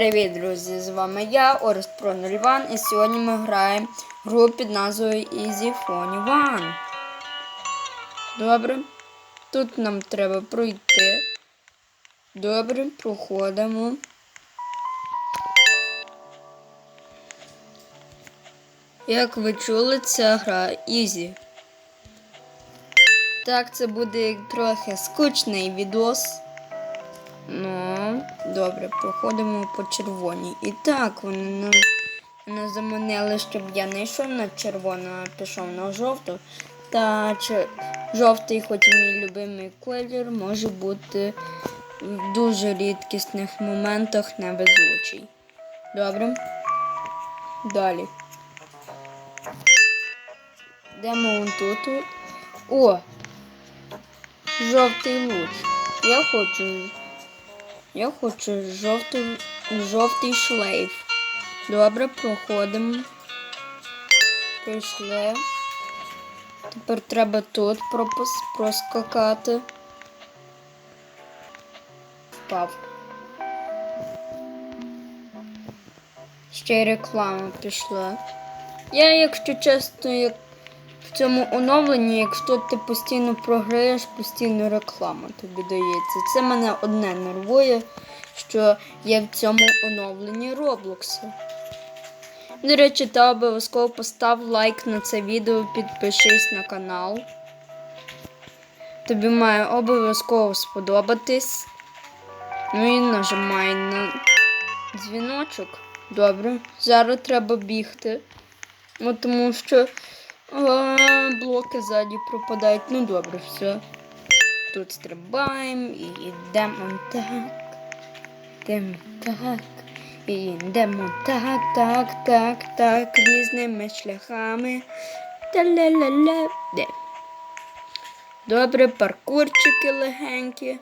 Привіт, друзі! З вами я, Орест Про 01, і сьогодні ми граємо гру під назвою Easy Phone One. Добре. Тут нам треба пройти. Добре, проходимо. Як ви чули, ця гра Easy. Так, це буде трохи скучний відос. Ну, добре, проходимо по червоній. І так, вони на- мене заманили, щоб я не йшов на червону, а пішов на жовту. Та чи жовтий, хоч і мій любимий колір, може бути в дуже рідкісних моментах невезучий. Добре. Далі. Йдемо вон тут. О! Жовтий луч. Я хочу я хочу жовтий, жовтий шлейф. Добре, проходимо. Пішли. Тепер треба тут пропус, проскакати. Впав. Ще й реклама пішла. Я, якщо чесно, як в цьому оновленні, якщо ти постійно програєш, постійно реклама тобі дається. Це мене одне нервує, що є в цьому оновленні Роблокса. До речі, та обов'язково постав лайк на це відео, підпишись на канал. Тобі має обов'язково сподобатись. Ну і нажимай на дзвіночок. Добре, зараз треба бігти. Ну, тому що а, блоки ззаді пропадають. Ну добре, все. Тут стрибаємо і йдемо так. Йдемо так. І йдемо так, так, так, так, різними шляхами. Та-ля-ля-ля. Де? Добре, паркурчики легенькі.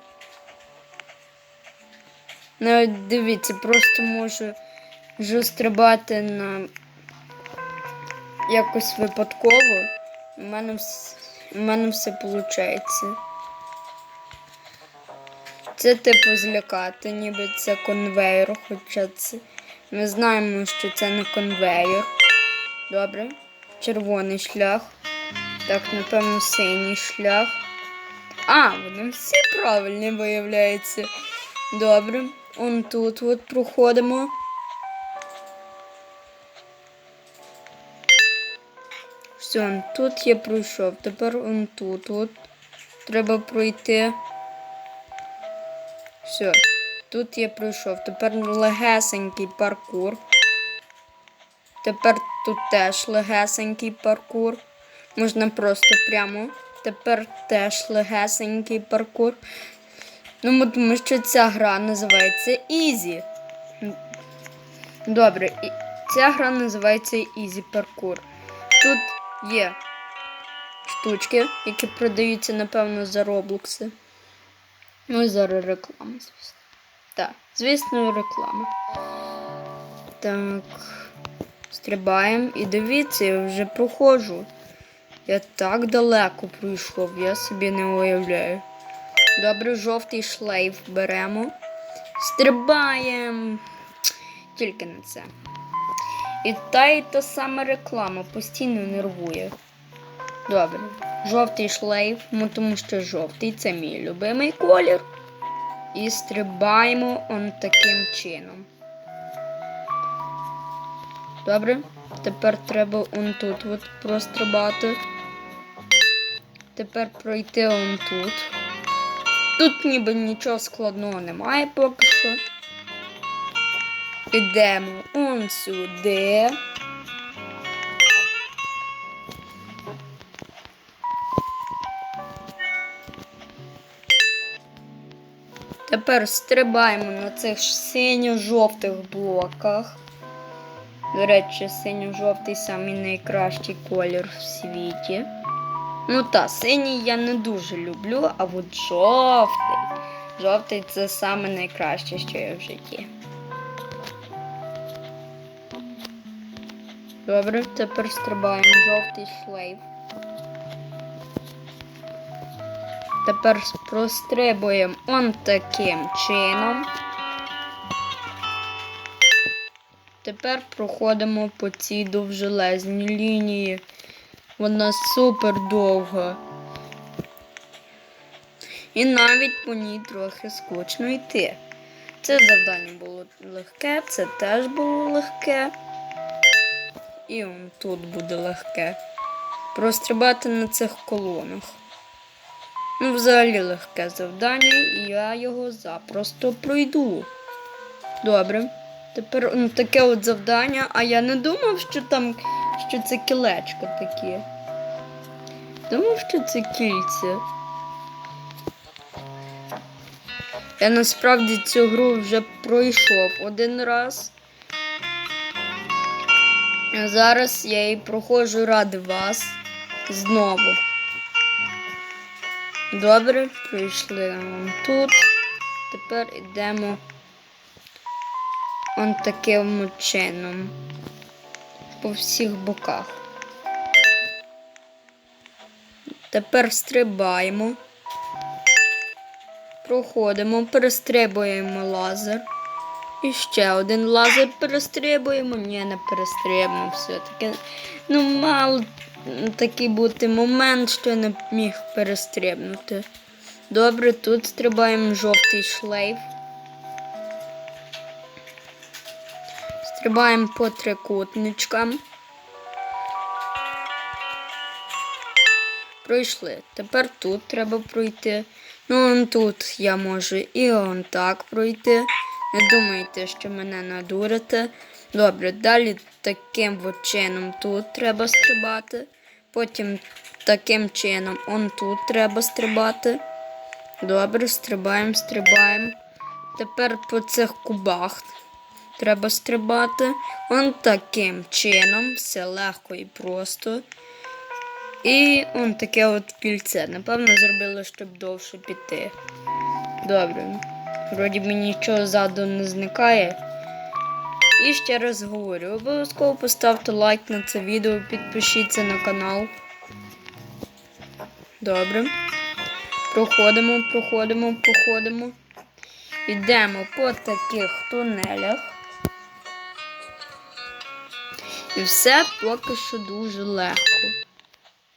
Ну, дивіться, просто можу стрибати на якось випадково. У мене, вс- у мене все виходить. Це типу злякати, ніби це конвейер, хоча це. Ми знаємо, що це не конвейер. Добре. Червоний шлях. Так, напевно, синій шлях. А, вони всі правильні виявляються. Добре. Он тут от проходимо. Все, тут я пройшов. Тепер он тут от. Треба пройти. Все. Тут я пройшов. Тепер легесенький паркур. Тепер тут теж легесенький паркур. Можна просто прямо. Тепер теж легесенький паркур. Ну, тому що ця гра називається Easy. Добре, ця гра називається Easy Parkour. Тут є штучки, які продаються, напевно, за роблокси. Ну і зараз реклама, звісно. Так, звісно, реклама. Так. Стрибаємо і дивіться, я вже проходжу. Я так далеко пройшов, я собі не уявляю. Добре, жовтий шлейф беремо. Стрибаємо. Тільки не це. І та і та сама реклама постійно нервує. Добре. Жовтий шлейф, ну тому що жовтий це мій любимий колір. І стрибаємо он таким чином. Добре. Тепер треба он тут от прострибати. Тепер пройти он тут. Тут ніби нічого складного немає поки що. Ідемо он сюди. Тепер стрибаємо на цих синьо-жовтих блоках. До речі, синьо-жовтий самий найкращий колір в світі. Ну та, синій я не дуже люблю, а от жовтий. Жовтий це саме найкраще, що є в житті. Добре, тепер стрибаємо жовтий шлейф. Тепер прострибуємо он таким чином. Тепер проходимо по цій довжелезній лінії. Вона супер довга. І навіть по ній трохи скучно йти. Це завдання було легке, це теж було легке. І он тут буде легке. Прострибати на цих колонах. Ну, взагалі легке завдання, і я його запросто пройду. Добре. Тепер ну, таке от завдання, а я не думав, що там що це кілечка такі. Думав, що це кільце. Я насправді цю гру вже пройшов один раз. Зараз я її проходжу ради вас знову. Добре, пройшли вон тут. Тепер йдемо он таким чином. По всіх боках. Тепер стрибаємо. Проходимо, перестрибуємо лазер. І ще один лазер перестрибуємо. Ні, не перестрибнув все-таки. Ну, мав такий бути момент, що я не міг перестрибнути. Добре, тут стрибаємо жовтий шлейф. Стрибаємо по трикутничкам. Пройшли. Тепер тут треба пройти. Ну, он тут я можу і он так пройти. Не думайте, що мене надурите. Добре, далі таким от чином тут треба стрибати. Потім таким чином он тут треба стрибати. Добре, стрибаємо, стрибаємо. Тепер по цих кубах треба стрибати. Он таким чином. Все легко і просто. І он таке от кільце. Напевно, зробили, щоб довше піти. Добре. Вроді би нічого ззаду не зникає. І ще раз говорю, обов'язково поставте лайк на це відео, підпишіться на канал. Добре. Проходимо, проходимо, проходимо. Йдемо по таких тунелях. І все поки що дуже легко.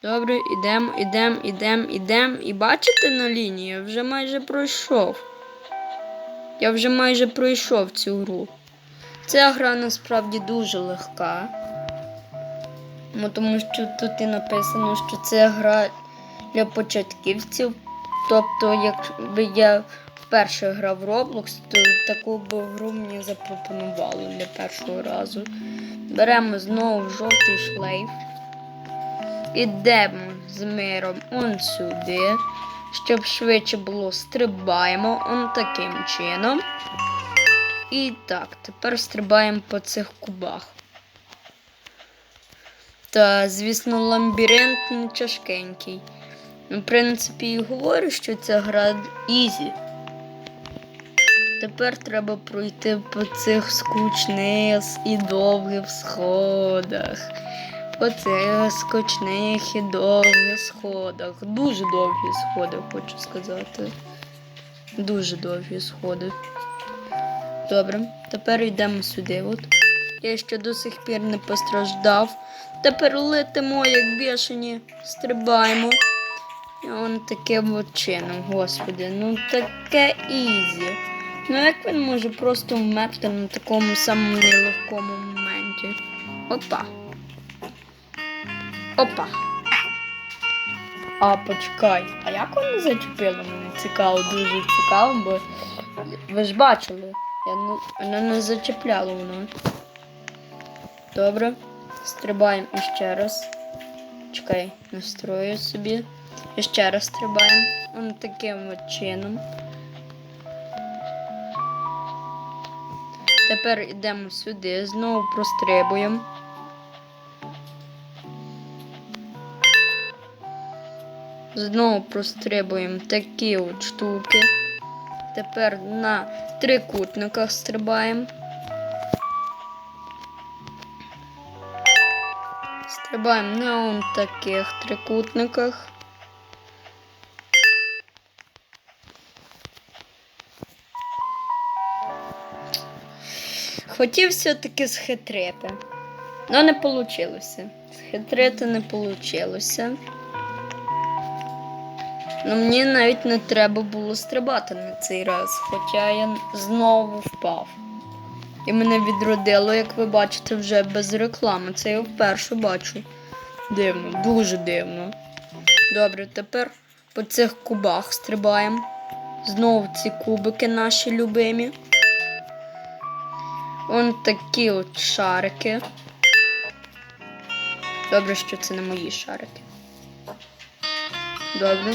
Добре, ідемо, ідемо, ідемо, ідемо. І бачите на лінії, я вже майже пройшов. Я вже майже пройшов цю гру. Ця гра насправді дуже легка. Ну, тому що тут і написано, що це гра для початківців. Тобто, якби я вперше грав в Roblox, то таку б гру мені запропонували для першого разу. Беремо знову жовтий шлейф. Ідемо з миром он сюди. Щоб швидше було, стрибаємо он таким чином. І так, тепер стрибаємо по цих кубах. Та, звісно, лабіринт не тяжкенький. Ну, в принципі, і говорю, що ця гра ізі. Тепер треба пройти по цих скучних і довгих сходах. По цих скучних і довгих сходах. Дуже довгі сходи, хочу сказати. Дуже довгі сходи. Добре, тепер йдемо сюди. От. Я ще до сих пір не постраждав. Тепер летимо, як бешені, стрибаємо. І он таким чином, господи, ну таке ізі. Ну як він може просто вмерти на такому самому нелегкому моменті? Опа. Опа. А, почекай. А як вони зачепили мене? Цікаво, дуже цікаво, бо ви ж бачили. Я не, мене не зачепляло воно. Добре. Стрибаємо іще раз. Чекай, настрою собі. І ще раз стрибаємо. Он таким от чином. Тепер йдемо сюди, знову прострибуємо. Знову прострибуємо такі от штуки. Тепер на трикутниках стрибаємо. Стрибаємо на он таких трикутниках. хотів все-таки схитрити. Але не вийшло. Схитрити не вийшло. Ну, мені навіть не треба було стрибати на цей раз, хоча я знову впав. І мене відродило, як ви бачите, вже без реклами. Це я вперше бачу. Дивно, дуже дивно. Добре, тепер по цих кубах стрибаємо. Знову ці кубики наші любимі. Вон такі от шарики. Добре, що це не мої шарики. Добре.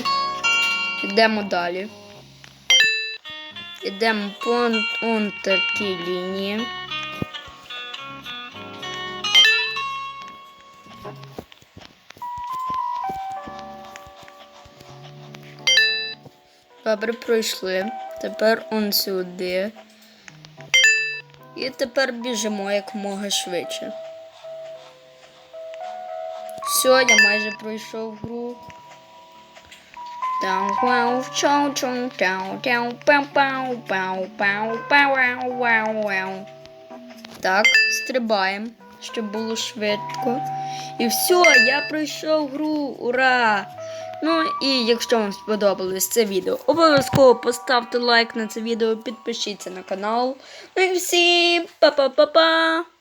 Йдемо далі. Йдемо по он, такій лінії. Добре, пройшли. Тепер он сюди. І тепер біжимо якомога швидше. Все, я майже пройшов гру. Вау, вау. Так, стрибаємо, щоб було швидко. І все, я пройшов гру. Ура! Ну і якщо вам сподобалось це відео, обов'язково поставте лайк на це відео, підпишіться на канал. Ну і всім па-па-па-па!